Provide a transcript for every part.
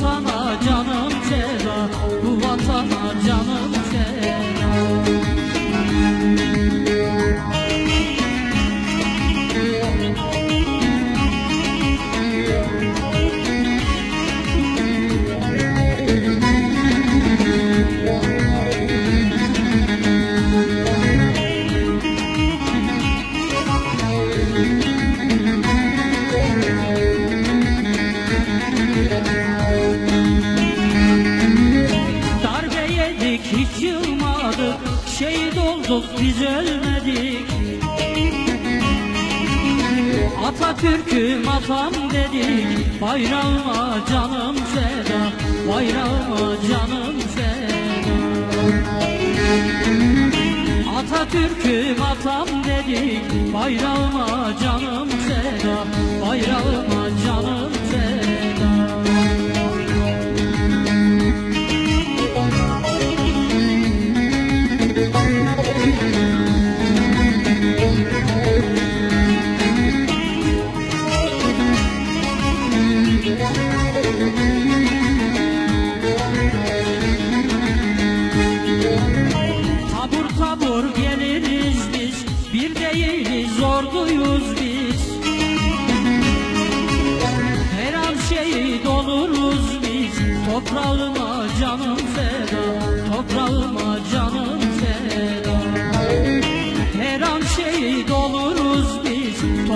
Bu Şehit olduk biz ölmedik. Atatürk'üm atam dedik. Bayrağıma canım feda Bayrağıma canım feda. Atatürk'üm atam dedik. Bayrağıma canım feda Bayrağıma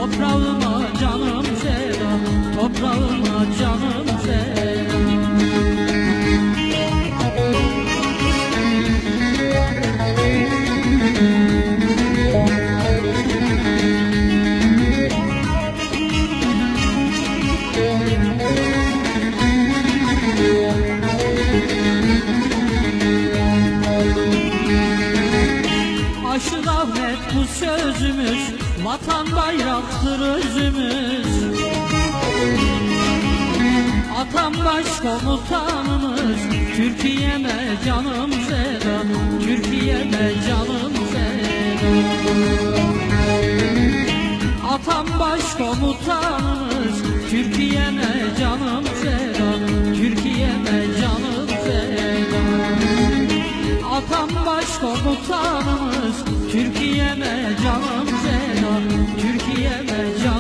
Toprağıma canım feda Toprağıma canım feda Aşık Ahmet bu sözümüz Vatan bayraktır özümüz. Atam başkomutanımız Türkiye'me canım feda Türkiye'me canım feda Atam başkomutanımız Türkiye'me canım feda Türkiye'me canım feda Atam başkomutanımız Türkiye'me canım Türkiye'me canım